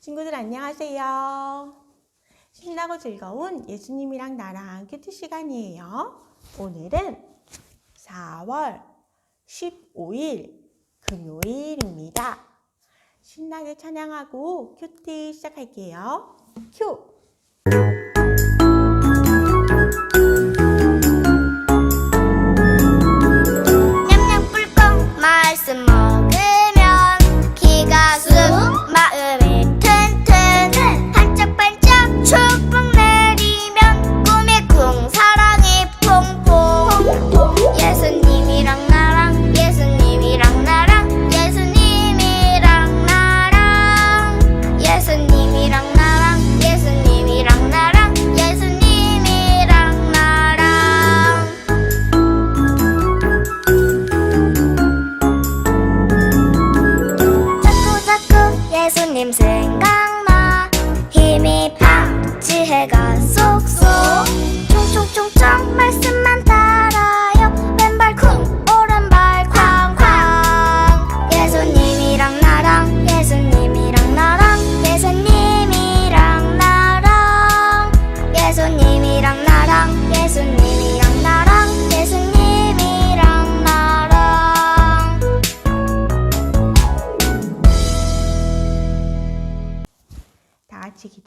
친구들 안녕하세요. 신나고 즐거운 예수님이랑 나랑 큐티 시간이에요. 오늘은 4월 15일 금요일입니다. 신나게 찬양하고 큐티 시작할게요. 큐!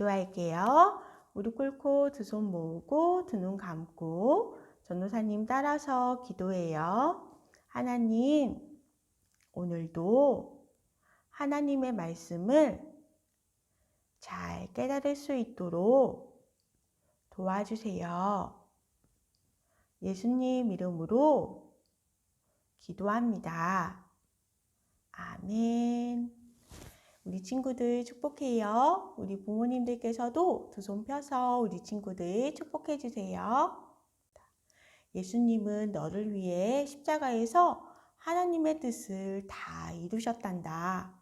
기도할게요. 무릎 꿇고 두 손 모으고 두 눈 감고 전도사님 따라서 기도해요. 하나님, 오늘도 하나님의 말씀을 잘 깨달을 수 있도록 도와주세요. 예수님 이름으로 기도합니다. 아멘. 우리 친구들 축복해요. 우리 부모님들께서도 두 손 펴서 우리 친구들 축복해 주세요. 예수님은 너를 위해 십자가에서 하나님의 뜻을 다 이루셨단다.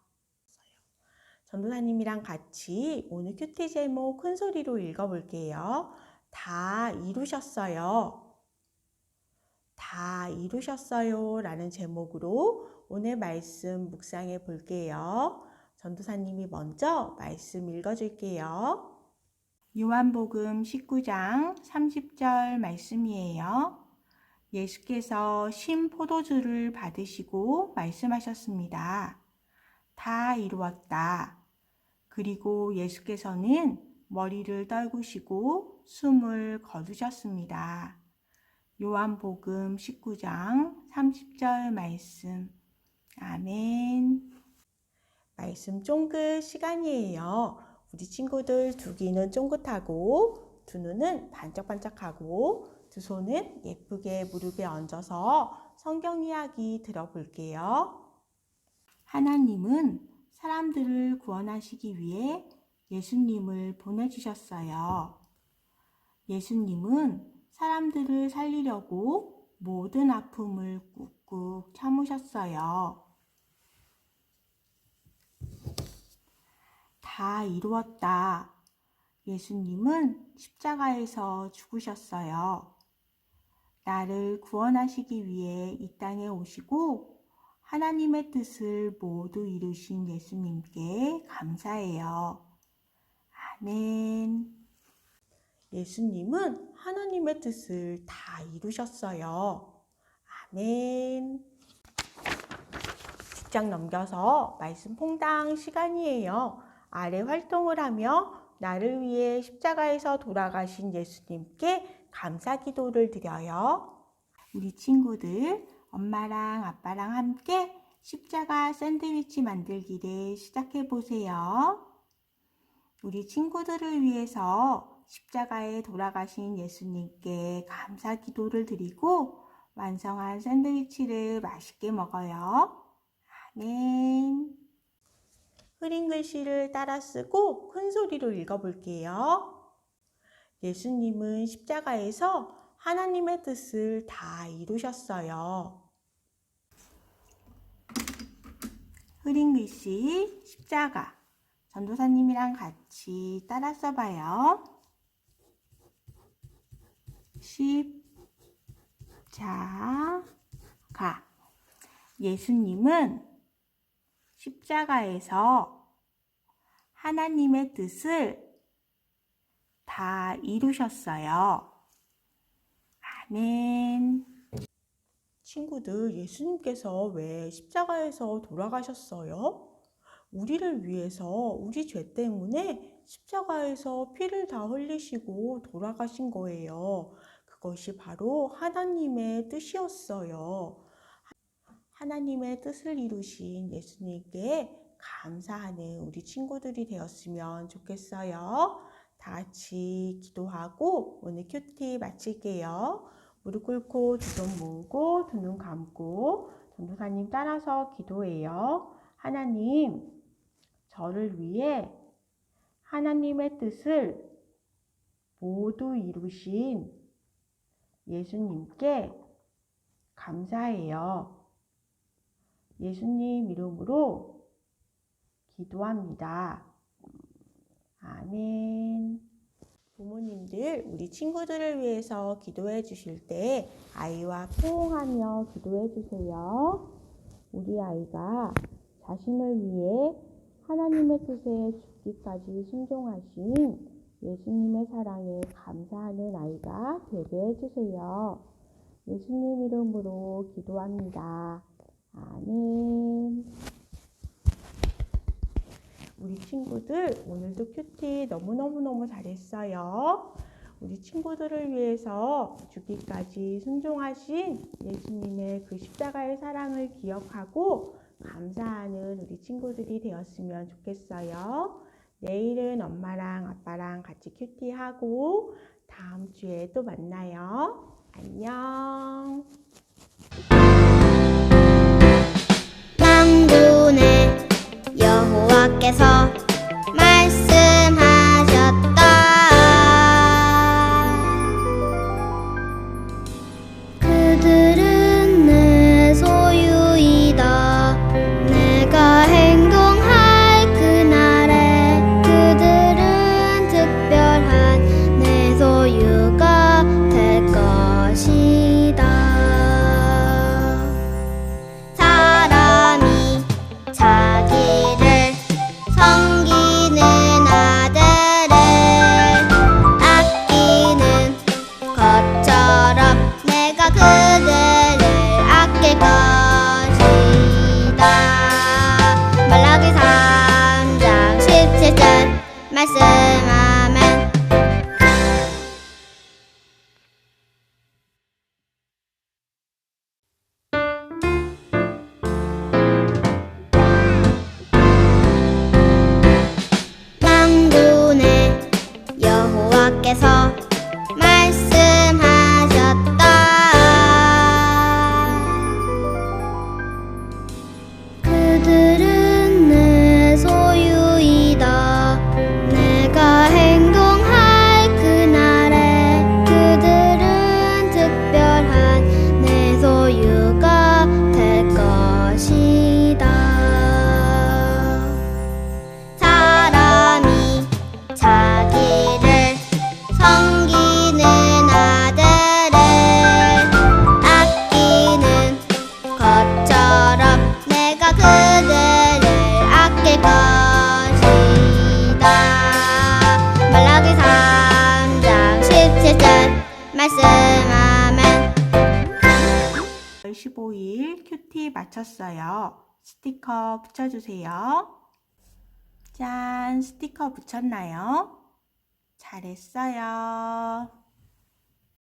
전도사님이랑 같이 오늘 큐티 제목 큰 소리로 읽어볼게요. 다 이루셨어요. 다 이루셨어요. 라는 제목으로 오늘 말씀 묵상해 볼게요. 전도사님이 먼저 말씀 읽어줄게요. 요한복음 19장 30절 말씀이에요. 예수께서 신 포도주를 받으시고 말씀하셨습니다. 다 이루었다. 그리고 예수께서는 머리를 떨구시고 숨을 거두셨습니다. 요한복음 19장 30절 말씀. 아멘. 말씀 쫑긋 시간이에요. 우리 친구들 두 귀는 쫑긋하고 두 눈은 반짝반짝하고 두 손은 예쁘게 무릎에 얹어서 성경 이야기 들어볼게요. 하나님은 사람들을 구원하시기 위해 예수님을 보내주셨어요. 예수님은 사람들을 살리려고 모든 아픔을 꾹꾹 참으셨어요. 다 이루었다. 예수님은 십자가에서 죽으셨어요. 나를 구원하시기 위해 이 땅에 오시고 하나님의 뜻을 모두 이루신 예수님께 감사해요. 아멘. 예수님은 하나님의 뜻을 다 이루셨어요. 아멘. 직장 넘겨서 말씀 퐁당 시간이에요. 아래 활동을 하며 나를 위해 십자가에서 돌아가신 예수님께 감사 기도를 드려요. 우리 친구들, 엄마랑 아빠랑 함께 십자가 샌드위치 만들기를 시작해 보세요. 우리 친구들을 위해서 십자가에 돌아가신 예수님께 감사 기도를 드리고 완성한 샌드위치를 맛있게 먹어요. 아멘. 흐린 글씨를 따라 쓰고 큰 소리로 읽어볼게요. 예수님은 십자가에서 하나님의 뜻을 다 이루셨어요. 흐린 글씨 십자가 전도사님이랑 같이 따라 써봐요. 십자가 예수님은 십자가에서 하나님의 뜻을 다 이루셨어요. 아멘. 친구들, 예수님께서 왜 십자가에서 돌아가셨어요? 우리를 위해서 우리 죄 때문에 십자가에서 피를 다 흘리시고 돌아가신 거예요. 그것이 바로 하나님의 뜻이었어요. 하나님의 뜻을 이루신 예수님께 감사하는 우리 친구들이 되었으면 좋겠어요. 다 같이 기도하고 오늘 큐티 마칠게요. 무릎 꿇고 두 손 모으고 두 눈 감고 전도사님 따라서 기도해요. 하나님, 저를 위해 하나님의 뜻을 모두 이루신 예수님께 감사해요. 예수님 이름으로 기도합니다. 아멘. 부모님들, 우리 친구들을 위해서 기도해 주실 때 아이와 포옹하며 기도해 주세요. 우리 아이가 자신을 위해 하나님의 뜻에 죽기까지 순종하신 예수님의 사랑에 감사하는 아이가 되게 해주세요. 예수님 이름으로 기도합니다. 아멘. 우리 친구들 오늘도 큐티 너무너무너무 잘했어요. 우리 친구들을 위해서 죽기까지 순종하신 예수님의 그 십자가의 사랑을 기억하고 감사하는 우리 친구들이 되었으면 좋겠어요. 내일은 엄마랑 아빠랑 같이 큐티하고 다음 주에 또 만나요. 안녕. 여호와께서 것이다. 말라기 3장 17절 말씀 말씀하면 15일 큐티 마쳤어요. 스티커 붙여주세요. 짠, 스티커 붙였나요? 잘했어요.